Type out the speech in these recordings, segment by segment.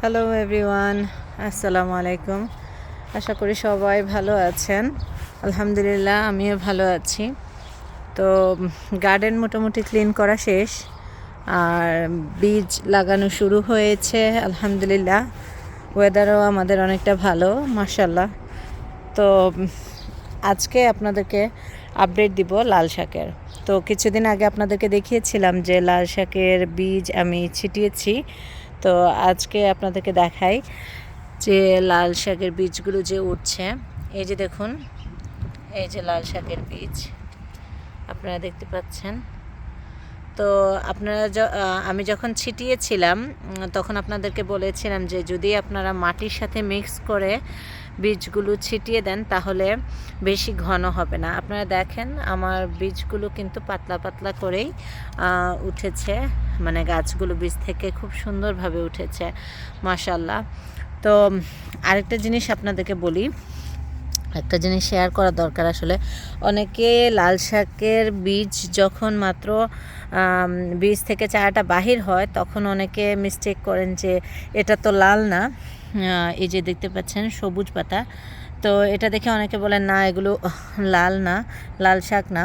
Hello everyone আসসালামু আলাইকুম আশা করি সবাই ভালো আছেন। আলহামদুলিল্লাহ, আমিও ভালো আছি। তো গার্ডেন মোটামুটি ক্লিন করা শেষ। আর বীজ লাগানো শুরু হয়েছে, আলহামদুলিল্লাহ। ওয়েদারও আমাদের অনেকটা ভালো মাসাল্লাহ তো, আজকে আপনাদেরকে আপডেট দিব লাল শাকের। তো, কিছুদিন আগে আপনাদেরকে দেখিয়েছিলাম যে লাল শাকের বীজ আমি ছিটিয়েছি। তো আজকে আপনাদেরকে দেখাই যে লাল শাকের বীজগুলো যে উঠছে। এই যে দেখুন, এই যে লাল শাকের বীজ, আপনারা দেখতে পাচ্ছেন। তো আপনারা আমি যখন ছিটিয়েছিলাম তখন আপনাদেরকে বলেছিলাম যে যদি আপনারা মাটির সাথে মিক্স করে বীজগুলো ছিটিয়ে দেন, তাহলে বেশি ঘন হবে না। আপনারা দেখেন, আমার বীজগুলো কিন্তু পাতলা পাতলা করেই উঠেছে। মানে গাছগুলো বীজ থেকে খুব সুন্দরভাবে উঠেছে মাশাল্লাহ তো, আরেকটা জিনিস আপনাদেরকে বলি একটা জিনিস শেয়ার করা দরকার আসলে। অনেকে লাল শাকের বীজ যখন মাত্র বীজ থেকে চারাটা বাহির হয়, তখন অনেকে মিস্টেক করেন যে এটা তো লাল না। এই যে দেখতে পাচ্ছেন, সবুজ পাতা। তো এটা দেখে অনেকে বলেন, না, এগুলো লাল না, লাল শাক না।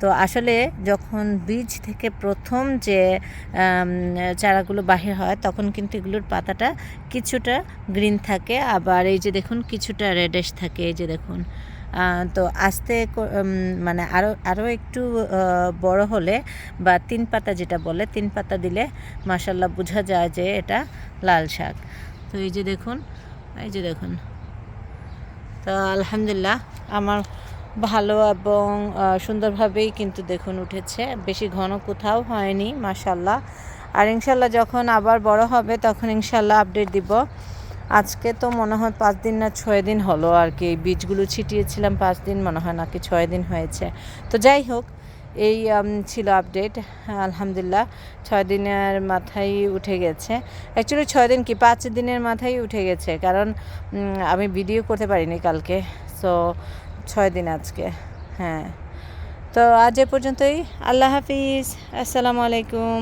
তো আসলে যখন বীজ থেকে প্রথম যে চারাগুলো বাহির হয়, তখন কিন্তু এগুলোর পাতাটা কিছুটা গ্রিন থাকে। আবার এই যে দেখুন, কিছুটা রেডেশ থাকে, এই যে দেখুন। তো আস্তে মানে আরও আরও একটু বড় হলে বা তিন পাতা যেটা বলে, তিন পাতা দিলে মাসাল্লাহ বোঝা যায় যে এটা লাল শাক। তো এই যে দেখুন, এই যে দেখুন। তো আলহামদুলিল্লাহ, আমার ভালো এবং সুন্দরভাবেই কিন্তু দেখুন উঠেছে। বেশি ঘন কোথাও হয়নি মাশাল্লাহ আর ইনশাল্লাহ যখন আবার বড় হবে, তখন ইনশাল্লাহ আপডেট দিব। আজকে তো মনে হয় পাঁচ দিন না ছয় দিন হলো আর কি। বীজগুলো ছিটিয়েছিলাম পাঁচ দিন, মনে হয় নাকি ছয় দিন হয়েছে। তো যাই হোক এই ছিল আপডেট আলহামদুলিল্লাহ। ছয় দিনের মাথায় উঠে গেছে। অ্যাকচুয়ালি ছয় দিন কি, পাঁচ দিনের মাথায় উঠে গেছে, কারণ আমি ভিডিও করতে পারিনি কালকে সো ছয় দিন আজকে হ্যাঁ। তো আজ এ পর্যন্তই, আল্লাহ হাফিজ, আসসালামু আলাইকুম।